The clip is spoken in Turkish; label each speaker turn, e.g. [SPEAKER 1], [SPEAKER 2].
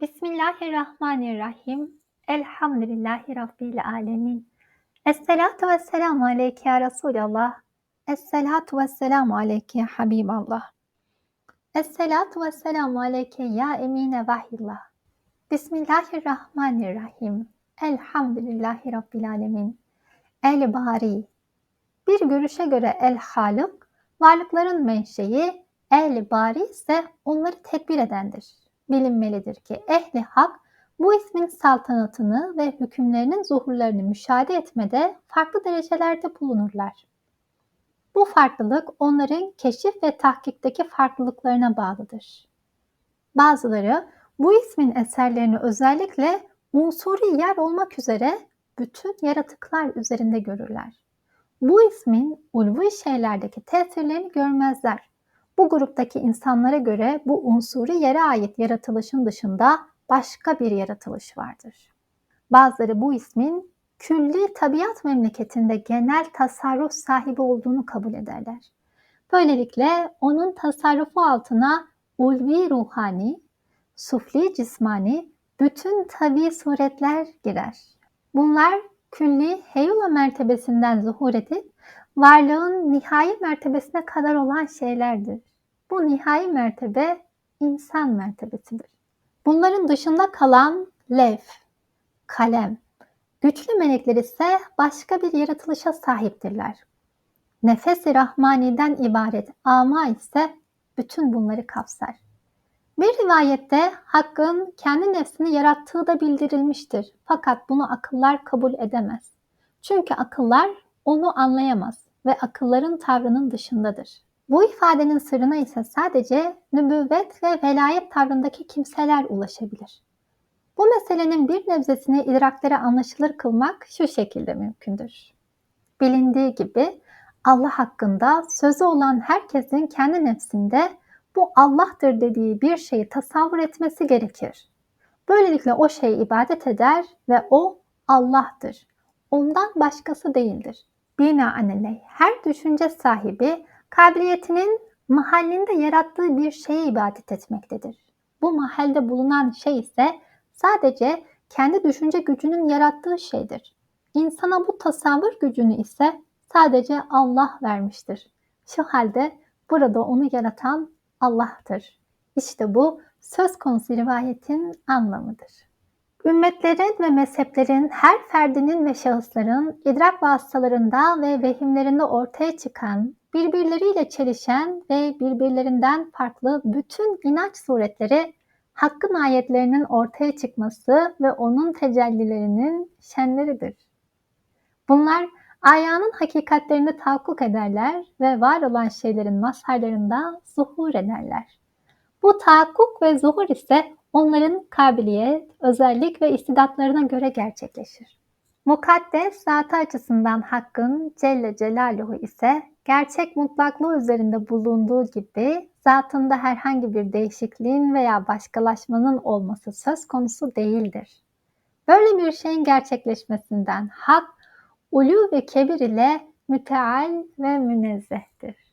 [SPEAKER 1] Bismillahirrahmanirrahim. Elhamdülillahi Rabbil alemin. Esselatu ve selamu aleyke ya Resulallah. Esselatu ve selamu aleyke ya Habiballah. Esselatu ve selamu aleyke ya emine vahillah. Bismillahirrahmanirrahim. Elhamdülillahi Rabbil alemin. El bari. Bir görüşe göre el halık, varlıkların menşei, el bari ise onları tedbir edendir. Bilinmelidir ki ehli hak bu ismin saltanatını ve hükümlerinin zuhurlarını müşahede etmede farklı derecelerde bulunurlar. Bu farklılık onların keşif ve tahkikteki farklılıklarına bağlıdır. Bazıları bu ismin eserlerini özellikle unsuri yer olmak üzere bütün yaratıklar üzerinde görürler. Bu ismin ulvi şeylerdeki tesirlerini görmezler. Bu gruptaki insanlara göre bu unsuri yere ait yaratılışın dışında başka bir yaratılış vardır. Bazıları bu ismin külli tabiat memleketinde genel tasarruf sahibi olduğunu kabul ederler. Böylelikle onun tasarrufu altına ulvi ruhani, sufli cismani, bütün tabi suretler girer. Bunlar külli heyula mertebesinden zuhur edip varlığın nihai mertebesine kadar olan şeylerdir. Bu nihai mertebe insan mertebesidir. Bunların dışında kalan lef, kalem, güçlü melekler ise başka bir yaratılışa sahiptirler. Nefes-i Rahmani'den ibaret ama ise bütün bunları kapsar. Bir rivayette Hakk'ın kendi nefsini yarattığı da bildirilmiştir. Fakat bunu akıllar kabul edemez. Çünkü akıllar onu anlayamaz ve akılların tavrının dışındadır. Bu ifadenin sırrına ise sadece nübüvvet ve velayet tavrındaki kimseler ulaşabilir. Bu meselenin bir nebzesini idraklere anlaşılır kılmak şu şekilde mümkündür. Bilindiği gibi Allah hakkında sözü olan herkesin kendi nefsinde bu Allah'tır dediği bir şeyi tasavvur etmesi gerekir. Böylelikle o şey ibadet eder ve o Allah'tır. Ondan başkası değildir. Binaenaleyh her düşünce sahibi kabiliyetinin mahallinde yarattığı bir şeye ibadet etmektedir. Bu mahalde bulunan şey ise sadece kendi düşünce gücünün yarattığı şeydir. İnsana bu tasavvur gücünü ise sadece Allah vermiştir. Şu halde burada onu yaratan Allah'tır. İşte bu söz konusu rivayetin anlamıdır. Ümmetlerin ve mezheplerin her ferdinin ve şahısların idrak vasıtalarında ve vehimlerinde ortaya çıkan, birbirleriyle çelişen ve birbirlerinden farklı bütün inanç suretleri Hakkın ayetlerinin ortaya çıkması ve onun tecellilerinin şenleridir. Bunlar Ayağının hakikatlerini tahakkuk ederler ve var olan şeylerin mazharlarında zuhur ederler. Bu tahakkuk ve zuhur ise onların kabiliyet, özellik ve istidatlarına göre gerçekleşir. Mukaddes zatı açısından Hakk'ın Celle Celaluhu ise gerçek mutlaklığı üzerinde bulunduğu gibi zatında herhangi bir değişikliğin veya başkalaşmanın olması söz konusu değildir. Böyle bir şeyin gerçekleşmesinden Hak ulu ve kebir ile müteal ve münezzehtir.